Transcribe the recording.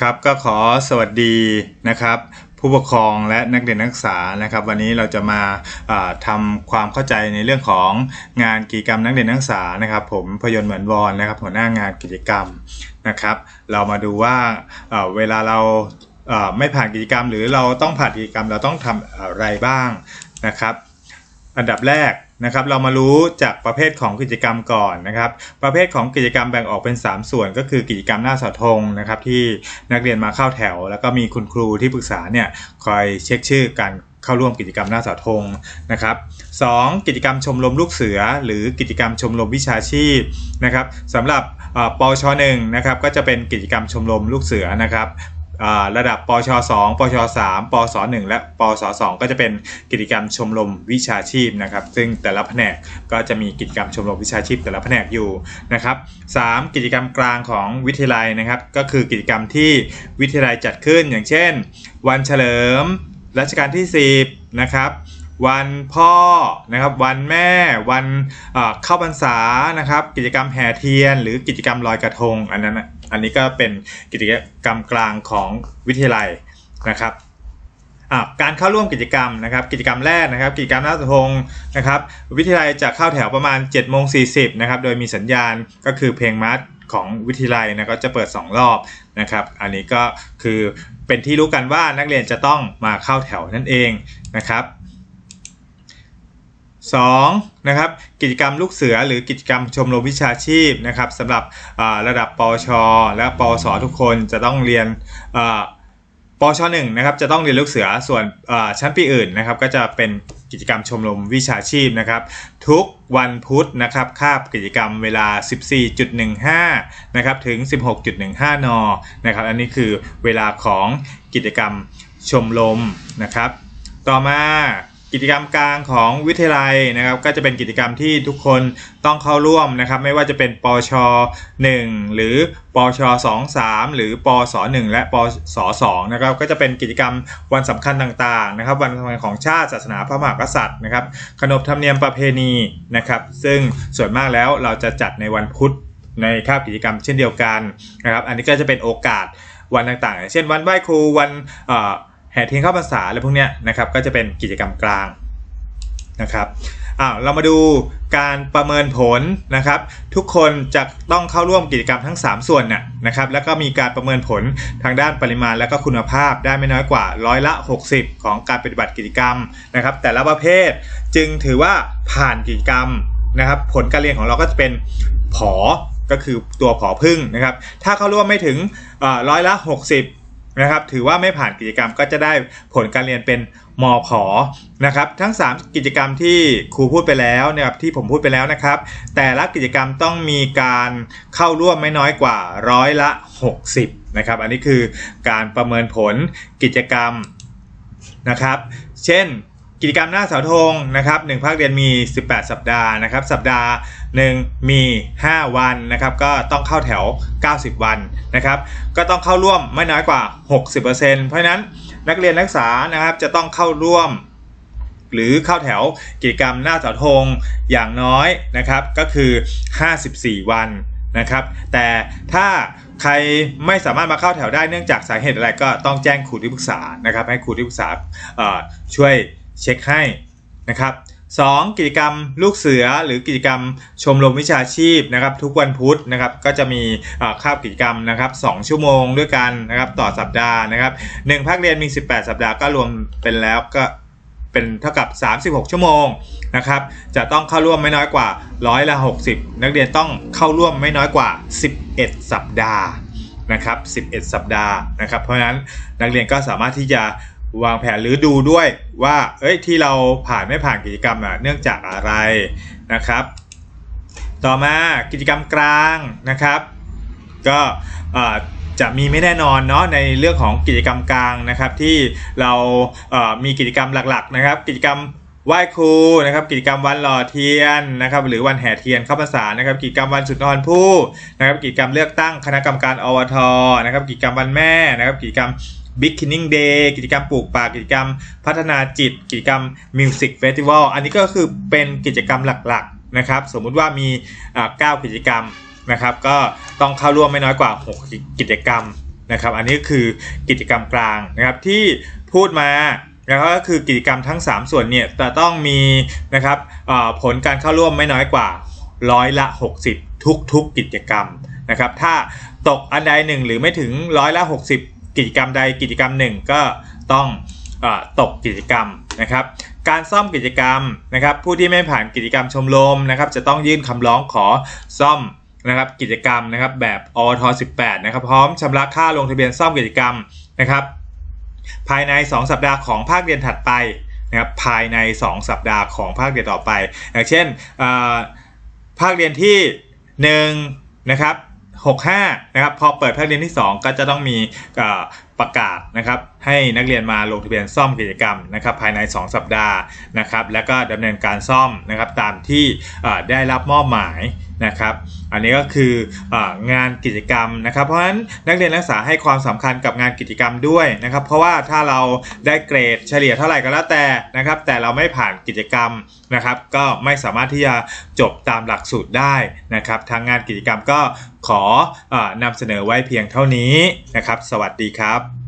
ครับก็ขอสวัสดีนะครับ ผู้ปกครองและนักเรียนนักศึกษานะครับ วันนี้เราจะมาาทำความเข้าใจในเรื่องของงานกิจกรรมนักเรียนนักศึกษานะครับ ผมพยนต์เหมือนวอนนะครับ หัวหน้างานกิจกรรมนะครับ เรามาดูว่าเอ่อเวลาเราไม่ผ่านกิจกรรม หรือเราต้องผ่านกิจกรรมเราต้องทำอะไรบ้างนะครับ อันดับแรกนะครับเรามารู้จากประเภทของกิจกรรมก่อนนะครับ ประเภทของกิจกรรมแบ่งออกเป็น 3 ส่วน ก็คือกิจกรรมหน้าเสาธงนะครับ ที่นักเรียนมาเข้าแถว แล้วก็มีคุณครูที่ปรึกษาเนี่ยคอยเช็คชื่อการเข้าร่วมกิจกรรมหน้าเสาธงนะครับสองกิจกรรมชมรมลูกเสือ หรือกิจกรรมชมรมวิชาชีพนะครับสำหรับปชหนึ่งนะครับก็จะเป็นกิจกรรมชมรมลูกเสือนะครับ ระดับปช2ปช3ปศ1และปศ2ก็จะเป็นกิจกรรมชมรมวิชาชีพนะครับ ซึ่งแต่ละแผนกก็จะมีกิจกรรมชมรมวิชาชีพแต่ละแผนกอยู่นะครับ3กิจกรรมกลางของวิทยาลัยนะครับ ก็คือกิจกรรมที่วิทยาลัยจัดขึ้น อย่างเช่น วันเฉลิมรัชกาลที่ 10 นะครับวันพ่อนะครับวันแม่วันเข้าพรรษานะครับ กิจกรรมแห่เทียน หรือกิจกรรมลอยกระทง อันนั้น อันนี้ก็เป็นกิจกรรมกลางของวิทยาลัยนะครับอะการเข้าร่วมกิจกรรมนะครับ กิจกรรมแรกนะครับ กิจกรรมหน้าเสาธงนะครับ วิทยาลัยจะเข้าแถวประมาณ7จ็ดโมงสีนะครับ โดยมีสัญญาณก็คือเพลงมาร์ชของวิทยาลัยนะก็จะเปิด 2 รอบนะครับ อันนี้ก็คือเป็นที่รู้กันว่านักเรียนจะต้องมาเข้าแถวนั่นเองนะครับ 2นะครับกิจกรรมลูกเสือหรือกิจกรรมชมรมวิชาชีพนะครับสำหรับระดับปช และปสทุกคนจะต้องเรียนปชหนึ่งนะครับจะต้องเรียนลูกเสือส่วนชั้นปีอื่นนะครับก็จะเป็นกิจกรรมชมรมวิชาชีพนะครับ ทุกวันพุธนะครับคาบกิจกรรมเวลา 14.15นะครับถึง 16.15 นนะครับอันนี้คือเวลาของกิจกรรมชมรมนะครับ ต่อมา กิจกรรมกลางของวิทยาลัยนะครับ ก็จะเป็นกิจกรรมที่ทุกคนต้องเข้าร่วมนะครับ ไม่ว่าจะเป็นปช 1 หรือปช2 3 หรือปศ1และปศ2นะครับก็จะเป็นกิจกรรมวันสำคัญต่างๆนะครับ วันสำคัญของชาติศาสนาพระมหากษัตริย์นะครับ ขนบธรรมเนียมประเพณีนะครับ ซึ่งส่วนมากแล้วเราจะจัดในวันพุธในคาบกิจกรรมเช่นเดียวกันนะครับ อันนี้ก็จะเป็นโอกาสวันต่างๆ เช่นวันไหว้ครูวันเอ่อ แห่เทียนเข้าพรรษาอะไรพวกเนี้ยนะครับก็จะเป็นกิจกรรมกลางนะครับอ้าวเรามาดูการประเมินผลนะครับ ทุกคนจะต้องเข้าร่วมกิจกรรมทั้ง 3 ส่วนน่ะนะครับ แล้วก็มีการประเมินผลทางด้านปริมาณและก็คุณภาพได้ไม่น้อยกว่าร้อยละ 60 ของการปฏิบัติกิจกรรมนะครับ แต่ละประเภทจึงถือว่าผ่านกิจกรรมนะครับ ผลการเรียนของเราก็จะเป็นผอก็คือตัวผอพึ่งนะครับ ถ้าเข้าร่วมไม่ถึงร้อยละ 60 นะครับถือว่าไม่ผ่านกิจกรรมก็จะได้ผลการเรียนเป็นมผนะครับทั้ง 3 กิจกรรมที่ครูพูดไปแล้วนะครับที่ผมพูดไปแล้วนะครับ แต่ละกิจกรรมต้องมีการเข้าร่วมไม่น้อยกว่าร้อยละ 60นะครับอันนี้คือการประเมินผลกิจกรรมนะครับ เช่น กิจกรรมหน้าเสาธงนะครับหนึ่งภาคเรียนมี 18 สัปดาห์นะครับ สัปดาห์หนึ่งมี 5 วันนะครับ ก็ต้องเข้าแถว 90 วันนะครับ ก็ต้องเข้าร่วมไม่น้อยกว่า 60%เพราะฉะนั้นนักเรียนนักศึกษานะครับจะต้องเข้าร่วม หรือเข้าแถวกิจกรรมหน้าเสาธงอย่างน้อยนะครับก็คือ 54 วันนะครับ แต่ถ้าใครไม่สามารถมาเข้าแถวได้เนื่องจากสาเหตุอะไรก็ต้องแจ้งครูที่ปรึกษานะครับ ให้ครูที่ปรึกษาช่วย เช็คให้นะครับ 2. กิจกรรมลูกเสือหรือกิจกรรมชมรมวิชาชีพนะครับ ทุกวันพุธนะครับก็จะมีคาบกิจกรรมนะครับ 2 ชั่วโมงด้วยกันนะครับต่อสัปดาห์นะครับ1ภาคเรียนมี 18 สัปดาห์ก็รวมเป็นแล้วก็เป็นเท่ากับ 36 ชั่วโมงนะครับ จะต้องเข้าร่วมไม่น้อยกว่าร้อยละ 60 นักเรียนต้องเข้าร่วมไม่น้อยกว่า 11 สัปดาห์นะครับ 11 สัปดาห์นะครับ เพราะฉะนั้นนักเรียนก็สามารถที่จะ วางแผนหรือดูด้วยว่า เอ้ยที่เราผ่านไม่ผ่านกิจกรรมอะเนื่องจากอะไรนะครับ ต่อมากิจกรรมกลางนะครับ ก็จะมีไม่แน่นอนเนาะในเรื่องของกิจกรรมกลางนะครับ ที่เรามีกิจกรรมหลักๆ นะครับ กิจกรรมไหว้ครูนะครับกิจกรรมวันหล่อเทียนนะครับหรือวันแห่เทียนเข้าพรรษานะครับกิจกรรมวันสุนทรภู่นะครับกิจกรรมเลือกตั้งคณะกรรมการอวทนะครับกิจกรรมวันแม่นะครับกิจกรรม Big k i n n i n g Day กิจกรรมปลูกป่ากิจกรรม พัฒนาจิต กิจกรรม Music Festival อันนี้ก็คือเป็นกิจกรรมหลักๆนะครับ สมมุติว่ามี9กิจกรรมนะครับก็ต้องเข้าร่วมไม่น้อยกว่า 6 กิจกรรมนะครับ อันนี้คือกิจกรรมกลางนะครับที่พูดมานะครับก็คือกิจกรรมทั้ง 3 ส่วนเนี่ยจะต้องมีนะครับผลการเข้าร่วมไม่น้อยกว่าร้อยละ 60 ทุกๆกิจกรรมนะครับ ถ้าตกอันใดหนึ่งหรือไม่ถึงร้อยละ 60 กิจกรรมใดกิจกรรมหนึ่งก็ต้องอตกกิจกรรมนะครับ การซ่อมกิจกรรมนะครับผู้ที่ไม่ผ่านกิจกรรมชมรมนะครับ จะต้องยื่นคำร้องขอซ่อมนะครับกิจกรรมนะครับแบบอท18นะครับพร้อมชำระค่าลงทะเบียนซ่อมกิจกรรมนะครับภายใน 2 สัปดาห์ของภาคเรียนถัดไปนะครับภายใน 2 สัปดาห์ของภาคเรียนต่อไปอย่างเช่นภาคเรียนที่1นะครับ 65นะครับพอเปิดภาคเรียนที่ 2 ก็จะต้องมีประกาศนะครับให้นักเรียนมาลงทะเบียนซ่อมกิจกรรมนะครับภายใน 2 สัปดาห์นะครับแล้วก็ดำเนินการซ่อมนะครับตามที่ได้รับมอบหมายนะครับอันนี้ก็คืองานกิจกรรมนะครับเพราะฉะนั้นนักเรียนนักศึกษาให้ความสำคัญกับงานกิจกรรมด้วยนะครับเพราะว่าถ้าเราได้เกรดเฉลี่ยเท่าไหร่ก็แล้วแต่นะครับแต่เราไม่ผ่านกิจกรรมนะครับก็ไม่สามารถที่จะจบตามหลักสูตรได้นะครับทางงานกิจกรรมก็ขอออนำเสนอไว้เพียงเท่านี้นะครับ สวัสดีครับ